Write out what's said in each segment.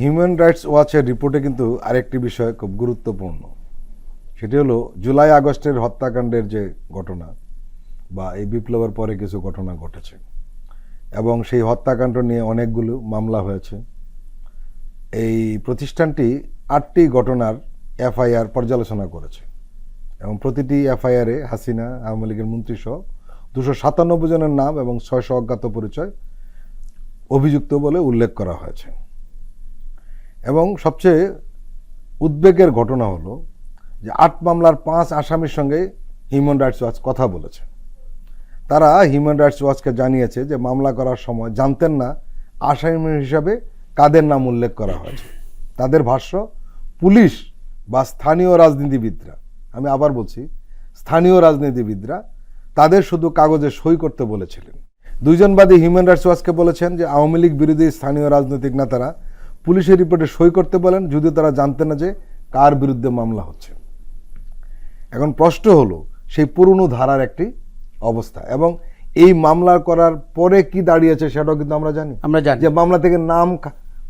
Human rights ওয়াচের রিপোর্টে কিন্তু আরেকটি বিষয় খুব গুরুত্বপূর্ণ। সেটি হলো, জুলাই আগস্টের হত্যাকাণ্ডের যে ঘটনা বা এই বিপ্লবের পরে কিছু ঘটনা ঘটেছে এবং সেই হত্যাকাণ্ড নিয়ে অনেকগুলো মামলা হয়েছে। এই প্রতিষ্ঠানটি আটটি ঘটনার এফআইআর পর্যালোচনা করেছে এবং প্রতিটি এফআইআরে হাসিনা, আওয়ামী লীগের মন্ত্রী সহ দুশো সাতানব্বই জনের নাম এবং ছয়শো অজ্ঞাত পরিচয় অভিযুক্ত বলে উল্লেখ করা হয়েছে। এবং সবচেয়ে উদ্বেগের ঘটনা হলো যে আট মামলার পাঁচ আসামির সঙ্গে হিউম্যান রাইটস ওয়াচ কথা বলেছে। তারা হিউম্যান রাইটস ওয়াচকে জানিয়েছে যে মামলা করার সময় জানতেন না আসামি হিসাবে কাদের নাম উল্লেখ করা হয়েছে। তাদের ভাষ্য, পুলিশ বা স্থানীয় রাজনীতিবিদরা, আমি আবার বলছি, স্থানীয় রাজনীতিবিদরা তাদের শুধু কাগজে সই করতে বলেছিলেন। দুইজন বাদী হিউম্যান রাইটস ওয়াচকে বলেছেন যে আওয়ামী লীগ বিরোধী স্থানীয় রাজনৈতিক নেতারা পুলিশের রিপোর্টে সই করতে বলেন যদিও তারা জানতেন না যে কার বিরুদ্ধে মামলা হচ্ছে। এখন প্রশ্ন হলো সেই পুরনো ধারার একটি অবস্থা এবং এই মামলা করার পরে কি দাঁড়িয়েছে সেটাও কিন্তু আমরা জানি। আমরা জানি। যে মামলা থেকে নাম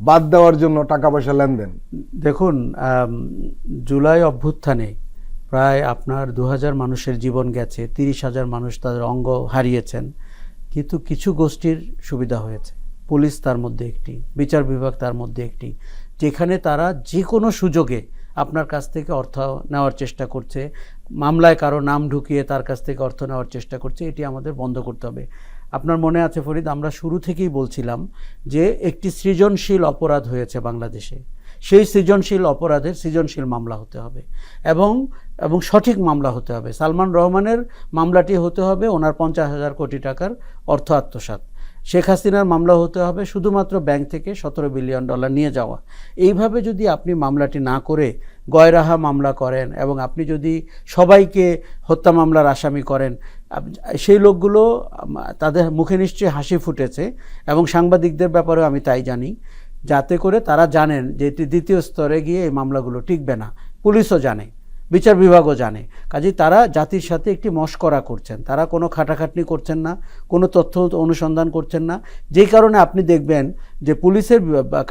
বাদ দেওয়ার জন্য টাকা পয়সা লেনদেন। দেখুন জুলাই অভ্যুত্থানে প্রায় আপনার দু হাজার মানুষের জীবন গেছে তিরিশ হাজার মানুষ তাদের অঙ্গ হারিয়েছেন কিন্তু কিছু গোষ্ঠীর সুবিধা হয়েছে। পুলিশ তার মধ্যে একটি, বিচার বিভাগ তার মধ্যে একটি, যেখানে তারা যে কোনো সুযোগে আপনার কাছ থেকে অর্থ নেওয়ার চেষ্টা করছে, মামলায় কারও নাম ঢুকিয়ে তার কাছ থেকে অর্থ নেওয়ার চেষ্টা করছে, এটি আমাদের বন্ধ করতে হবে। আপনার মনে আছে ফরিদ, আমরা শুরু থেকেই বলছিলাম যে একটি সৃজনশীল অপরাধ হয়েছে বাংলাদেশে। সেই সৃজনশীল অপরাধের সৃজনশীল মামলা হতে হবে এবং এবং সঠিক মামলা হতে হবে। সালমান রহমানের মামলাটি হতে হবে ওনার পঞ্চাশ হাজার কোটি টাকার অর্থ আত্মসাৎ। শেখ হাসিনার মামলা হতে হবে শুধুমাত্র ব্যাংক থেকে সতেরো বিলিয়ন ডলার নিয়ে যাওয়া। এইভাবে যদি আপনি মামলাটি না করে গয়রাহা মামলা করেন এবং আপনি যদি সবাইকে হত্যা মামলার আসামি করেন সেই লোকগুলো তাদের মুখে নিশ্চয়ই হাসি ফুটেছে এবং সাংবাদিকদের ব্যাপারেও আমি তাই জানি। যাতে করে তারা জানেন যে এটি দ্বিতীয় স্তরে গিয়ে এই মামলাগুলো টিকবে না। পুলিশও জানে। বিচার বিভাগও জানে। কাজেই তারা জাতির সাথে একটি মস্করা করছেন। তারা কোনো খাটাখাটনি করছেন না, কোনো তথ্য অনুসন্ধান করছেন না। যেই কারণে আপনি দেখবেন যে পুলিশের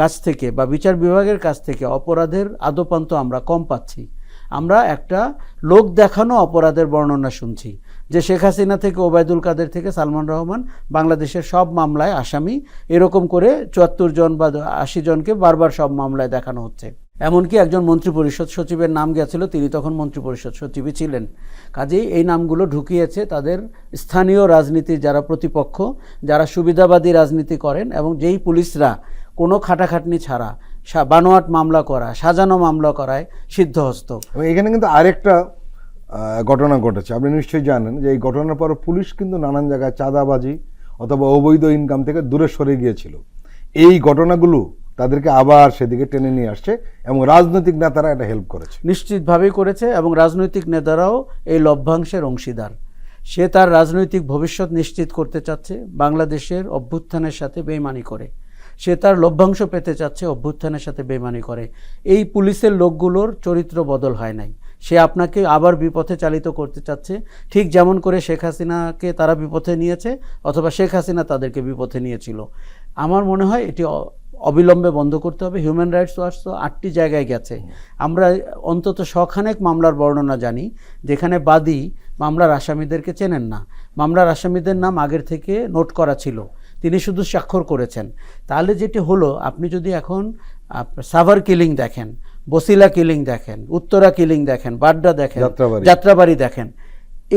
কাছ থেকে বা বিচার বিভাগের কাছ থেকে অপরাধের আদপান্ত আমরা কম পাচ্ছি। আমরা একটা লোক দেখানো অপরাধের বর্ণনা শুনছি যে শেখ হাসিনা থেকে, ওবায়দুল কাদের থেকে, সালমান রহমান বাংলাদেশের সব মামলায় আসামি। এরকম করে চুয়াত্তর জন বা আশি জনকে বারবার সব মামলায় দেখানো হচ্ছে। এমনকি একজন মন্ত্রিপরিষদ সচিবের নাম গেছিল, তিনি তখন মন্ত্রিপরিষদ সচিবই ছিলেন। কাজেই এই নামগুলো ঢুকিয়েছে তাদের স্থানীয় রাজনীতির যারা প্রতিপক্ষ, যারা সুবিধাবাদী রাজনীতি করেন এবং যেই পুলিশরা কোনো খাটাখাটনি ছাড়া বানোয়াট মামলা করা, সাজানো মামলা করায় সিদ্ধহস্ত। এখানে কিন্তু আরেকটা ঘটনা ঘটেছে। আপনি নিশ্চয়ই জানেন যে এই ঘটনার পর পুলিশ কিন্তু নানান জায়গায় চাঁদাবাজি অথবা অবৈধ ইনকাম থেকে দূরে সরে গিয়েছিল। এই ঘটনাগুলো তাদেরকে আবার সেদিকে টেনে নিয়ে আসছে এবং রাজনৈতিক নেতারা এটা হেল্প করেছে। নিশ্চিতভাবেই করেছে এবং রাজনৈতিক নেতারাও এই লভ্যাংশের অংশীদার। সে তার রাজনৈতিক ভবিষ্যৎ নিশ্চিত করতে চাচ্ছে, বাংলাদেশের অভ্যুত্থানের সাথে বেইমানি করে। সে তার লভ্যাংশ পেতে চাচ্ছে, অভ্যুত্থানের সাথে বেইমানি করে। এই পুলিশের লোকগুলোর চরিত্র বদল হয় নাই। সে আপনাকে আবার বিপথে চালিত করতে চাচ্ছে, ঠিক যেমন করে শেখ হাসিনাকে তারা বিপথে নিয়েছে অথবা শেখ হাসিনা তাদেরকে বিপথে নিয়েছিল। আমার মনে হয় এটি অবিলম্বে বন্ধ করতে হবে। হিউম্যান রাইটস ওয়াচ তো আটটি জায়গায় গেছে। আমরা অন্তত শখানেক মামলার বর্ণনা জানি যেখানে বাদী মামলার আসামিদেরকে চেনেন না। মামলার আসামিদের নাম আগের থেকে নোট করা ছিল। তিনি শুধু স্বাক্ষর করেছেন। তাহলে যেটি হলো আপনি যদি এখন সাভার কিলিং দেখেন বসিলা কিলিং দেখেন উত্তরা কিলিং দেখেন বাড্ডা দেখেন যাত্রাবাড়ি। যাত্রাবাড়ি দেখেন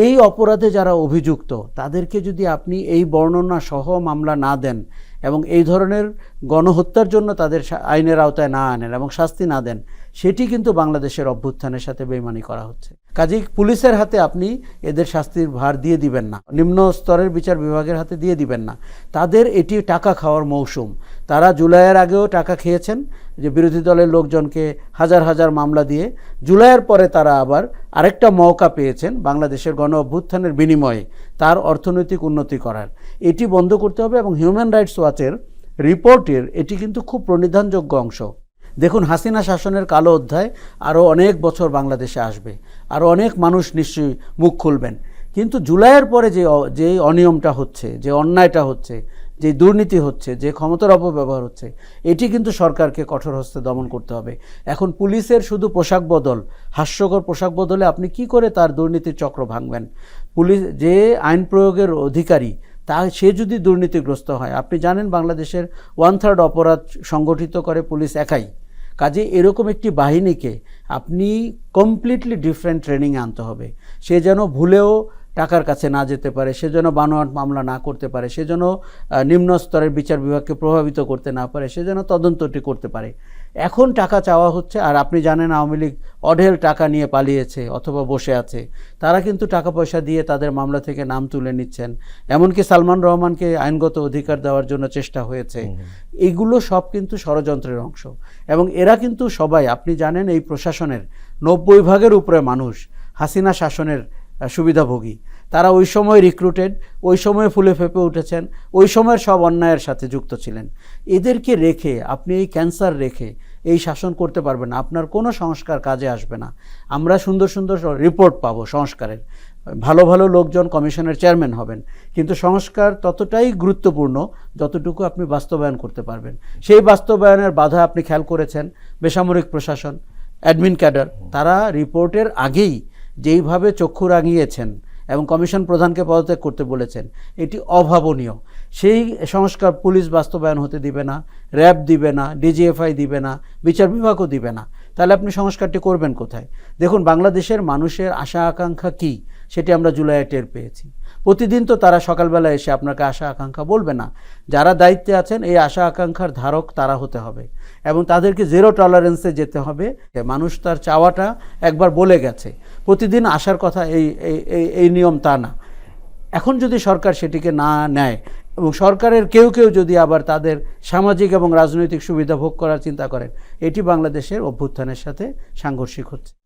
এই অপরাধে যারা অভিযুক্ত তাদেরকে যদি আপনি এই বর্ণনা সহ মামলা না দেন এবং এই ধরনের গণহত্যার জন্য তাদের আইনের আওতায় না আনেন এবং শাস্তি না দেন, সেটি কিন্তু বাংলাদেশের অভ্যুত্থানের সাথে বেইমানি করা হচ্ছে। কাজেই পুলিশের হাতে আপনি এদের শাস্তির ভার দিয়ে দিবেন না। নিম্ন স্তরের বিচার বিভাগের হাতে দিয়ে দিবেন না। তাদের এটি টাকা খাওয়ার মৌসুম। তারা জুলাইয়ের আগেও টাকা খেয়েছেন যে বিরোধী দলের লোকজনকে হাজার হাজার মামলা দিয়ে। জুলাইয়ের পরে তারা আবার আরেকটা মৌকা পেয়েছেন বাংলাদেশের গণ অভ্যুত্থানের বিনিময়ে তার অর্থনৈতিক উন্নতি করার। এটি বন্ধ করতে হবে এবং হিউম্যান রাইটস ওয়াচের রিপোর্টের এটি কিন্তু খুব প্রণিধানযোগ্য অংশ। দেখুন, হাসিনা শাসনের কালো অধ্যায় আরও অনেক বছর বাংলাদেশে আসবে আরও অনেক মানুষ নিশ্চয়ই মুখ খুলবেন। কিন্তু জুলাইয়ের পরে যে যে অনিয়মটা হচ্ছে, যে অন্যায়টা হচ্ছে, যে দুর্নীতি হচ্ছে, যে ক্ষমতার অপব্যবহার হচ্ছে, এটি কিন্তু সরকারকে কঠোর হস্তে দমন করতে হবে। এখন পুলিশের শুধু পোশাক বদল, হাস্যকর পোশাক বদলে আপনি কি করে তার দুর্নীতির চক্র ভাঙবেন? পুলিশ, যে আইন প্রয়োগের অধিকারী, তা, সে যদি দুর্নীতিগ্রস্ত হয়, আপনি জানেন বাংলাদেশের ওয়ান থার্ড অপরাধ সংগঠিত করে পুলিশ একাই। কাজে এরকম একটি বাহিনীকে আপনি কমপ্লিটলি ডিফারেন্ট ট্রেনিংয়ে আনতে হবে। সে যেন ভুলেও টাকার কাছে না যেতে পারে, সে যেন বানোয়াট মামলা না করতে পারে, সে যেন নিম্ন স্তরের বিচার বিভাগকে প্রভাবিত করতে না পারে, সে যেন তদন্তটি করতে পারে। এখন টাকা চাওয়া হচ্ছে, আর আপনি জানেন আওয়ামী লীগ অঢেল টাকা নিয়ে পালিয়েছে অথবা বসে আছে। তারা কিন্তু টাকা পয়সা দিয়ে তাদের মামলা থেকে নাম তুলে নিচ্ছেন। এমনকি সালমান রহমানকে আইনগত অধিকার দেওয়ার জন্য চেষ্টা হয়েছে। এগুলো সব কিন্তু ষড়যন্ত্রের অংশ। এবং এরা কিন্তু সবাই আপনি জানেন এই প্রশাসনের নব্বই ভাগের উপরে মানুষ হাসিনা শাসনের সুবিধাভোগী। তারা ওই সময় রিক্রুটেড ওই সময় ফুলে ফেঁপে উঠেছেন, ওই সময়ের সব অন্যায়ের সাথে যুক্ত ছিলেন। এদেরকে রেখে, আপনি এই ক্যান্সার রেখে এই শাসন করতে পারবেন না। আপনার কোনো সংস্কার কাজে আসবে না। আমরা সুন্দর সুন্দর রিপোর্ট পাবো সংস্কারের। ভালো ভালো লোকজন কমিশনের চেয়ারম্যান হবেন। কিন্তু সংস্কার ততটাই গুরুত্বপূর্ণ যতটুকু আপনি বাস্তবায়ন করতে পারবেন। সেই বাস্তবায়নের বাধা আপনি খেয়াল করেছেন, বেসামরিক প্রশাসন অ্যাডমিন ক্যাডার তারা রিপোর্টের আগেই যেইভাবে চক্ষু রাঙিয়েছেন এবং কমিশন প্রধানকে পদত্যাগ করতে বলেছেন। এটি অভাবনীয়। সেই সংস্কার পুলিশ বাস্তবায়ন হতে দিবে না, র্যাব দিবে না, ডিজিএফআই দিবে না, বিচার বিভাগও দিবে না। তাহলে আপনি সংস্কারটি করবেন কোথায়? দেখুন, বাংলাদেশের মানুষের আশা আকাঙ্ক্ষা কী? সেটি আমরা জুলাইয়ে টের পেয়েছি। প্রতিদিন তো তারা সকালবেলা এসে আপনাকে আশা আকাঙ্ক্ষা বলবে না। যারা দায়িত্বে আছেন, এই আশা আকাঙ্ক্ষার ধারক তারা হতে হবে এবং তাদেরকে জিরো টলারেন্সে যেতে হবে। মানুষ তার চাওয়াটা একবার বলে গেছে। প্রতিদিন আসার কথা এই, এই- এই নিয়ম তা না। এখন যদি সরকার সেটিকে না নেয় এবং সরকারের কেউ কেউ যদি আবার তাদের সামাজিক এবং রাজনৈতিক সুবিধা ভোগ করার চিন্তা করেন, এটি বাংলাদেশের অভ্যুত্থানের সাথে সাংঘর্ষিক হচ্ছে।